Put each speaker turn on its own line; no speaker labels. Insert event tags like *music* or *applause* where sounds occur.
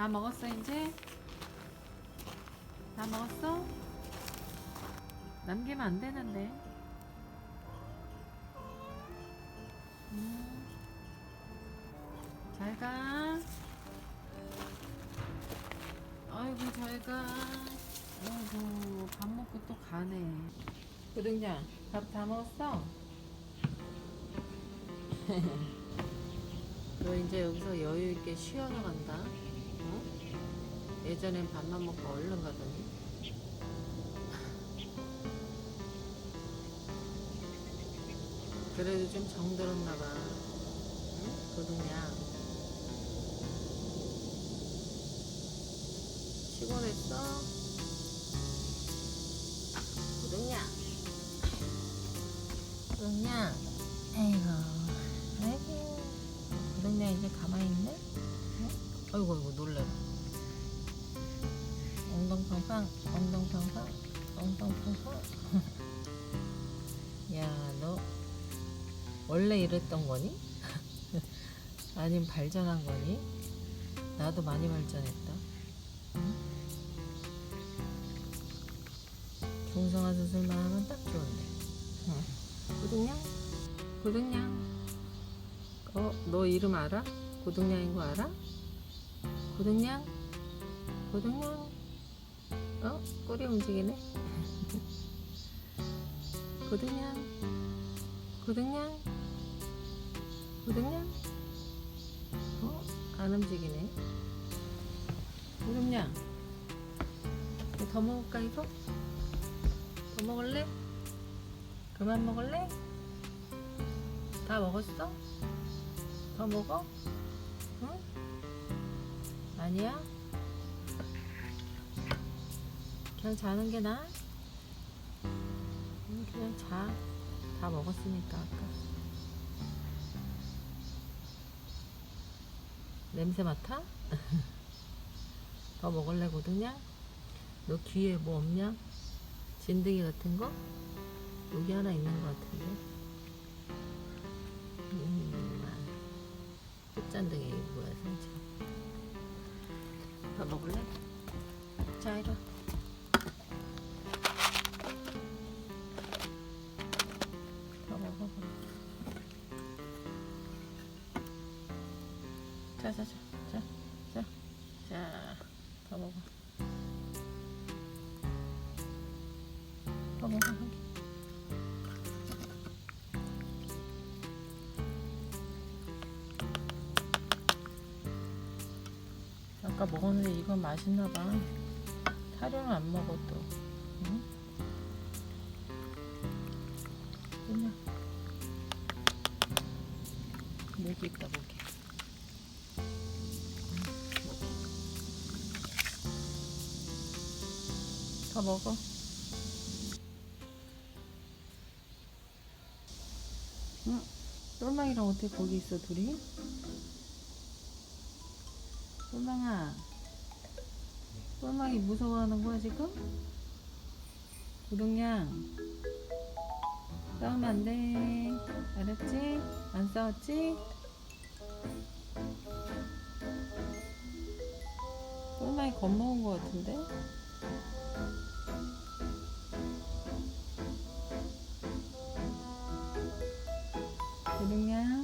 다 먹었어 이제? 다 먹었어? 남기면 안 되는데. 음. 잘 가. 아이고 잘 가. 아이고 밥 먹고 또 가네. 구등장 밥 다 먹었어? *laughs* 너 이제 여기서 여유 있게 쉬어서 간다. 어? 예전엔 밥만 먹고 얼른 가더니. 그래도 좀 정들었나 봐. 응? 도둑냥. 피곤했어? 도둑냥. 도둑냥. 아이고. 아이고. 도둑냥 이제 가만히 있네? 응? 아이고, 아이고, 놀래라. 엉덩팡팡, 엉덩팡팡, 엉덩팡팡. 야, 너 원래 이랬던 거니? *laughs* 아니면 발전한 거니? 나도 많이 발전했다. 응? 중성화 수술만 하면 딱 좋은데. 응. 고등냥? 고등냥? 어, 너 이름 알아? 고등냥인 거 알아? 고등냥? 고등냥? 어? 꼬리 움직이네? 고등냥? 고등냥? 고등냥? 어? 안 움직이네. 이거 더 먹을까, 이거? 더 먹을래? 그만 먹을래? 다 먹었어? 더 먹어? 응? 아니야? 그냥 자는 게 나아? 응, 그냥 자. 다 먹었으니까 아까. 냄새 맡아? *laughs* 더 먹을래 고등냥? 너 귀에 뭐 없냐? 진드기 같은 거? 여기 하나 있는 것 같은데. 음, 끝잔등이 뭐야 상처. 더 먹을래? 자 이리 자, 자, 자, 자, 자, 자, 더 먹어. 더 먹어. 아까 먹었는데 이건 맛있나 봐. 사료는 안 먹어 또. 더 먹어. 응? 똘망이랑 어떻게 거기 있어 둘이? 똘망아. 똘망이 무서워하는 거야 지금? 구동양. 싸우면 안 돼. 알았지? 안 싸웠지? 똘망이 겁먹은 거 같은데? 最近呢